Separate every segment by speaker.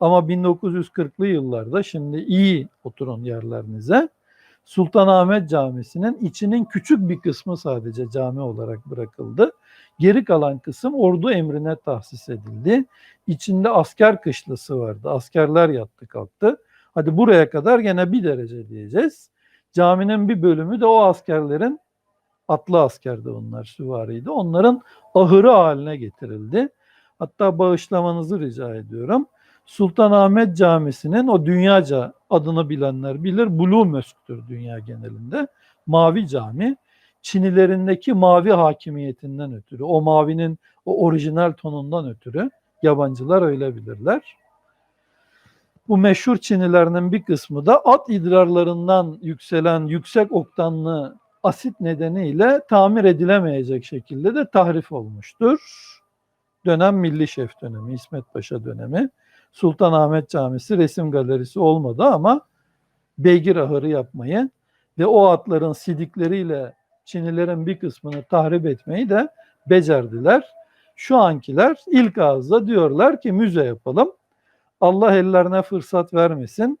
Speaker 1: Ama 1940'lı yıllarda şimdi iyi oturun yerlerinize. Sultanahmet Camisi'nin içinin küçük bir kısmı sadece cami olarak bırakıldı. Geri kalan kısım ordu emrine tahsis edildi. İçinde asker kışlası vardı. Askerler yattı kalktı. Hadi buraya kadar gene bir derece diyeceğiz. Caminin bir bölümü de o askerlerin atlı askerdi onlar süvariydi. Onların ahırı haline getirildi. Hatta bağışlamanızı rica ediyorum. Sultanahmet Camisi'nin o dünyaca adını bilenler bilir. Blue Mosque'dur dünya genelinde. Mavi cami. Çinilerindeki mavi hakimiyetinden ötürü, o mavinin o orijinal tonundan ötürü yabancılar öyle bilirler. Bu meşhur Çinilerinin bir kısmı da at idrarlarından yükselen yüksek oktanlı asit nedeniyle tamir edilemeyecek şekilde de tahrif olmuştur. Dönem Milli Şef dönemi, İsmet Paşa dönemi. Sultanahmet Camisi resim galerisi olmadı ama beygir ahırı yapmayı ve o atların sidikleriyle Çinilerin bir kısmını tahrip etmeyi de becerdiler. Şu ankiler ilk ağızda diyorlar ki müze yapalım. Allah ellerine fırsat vermesin.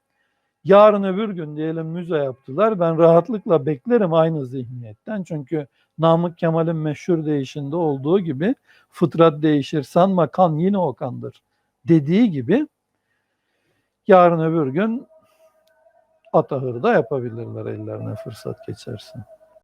Speaker 1: Yarın öbür gün diyelim müze yaptılar. Ben rahatlıkla beklerim aynı zihniyetten. Çünkü Namık Kemal'in meşhur değişinde olduğu gibi fıtrat değişir sanma kan yine o kandır dediği gibi yarın öbür gün Atahır'da yapabilirler ellerine fırsat geçersin.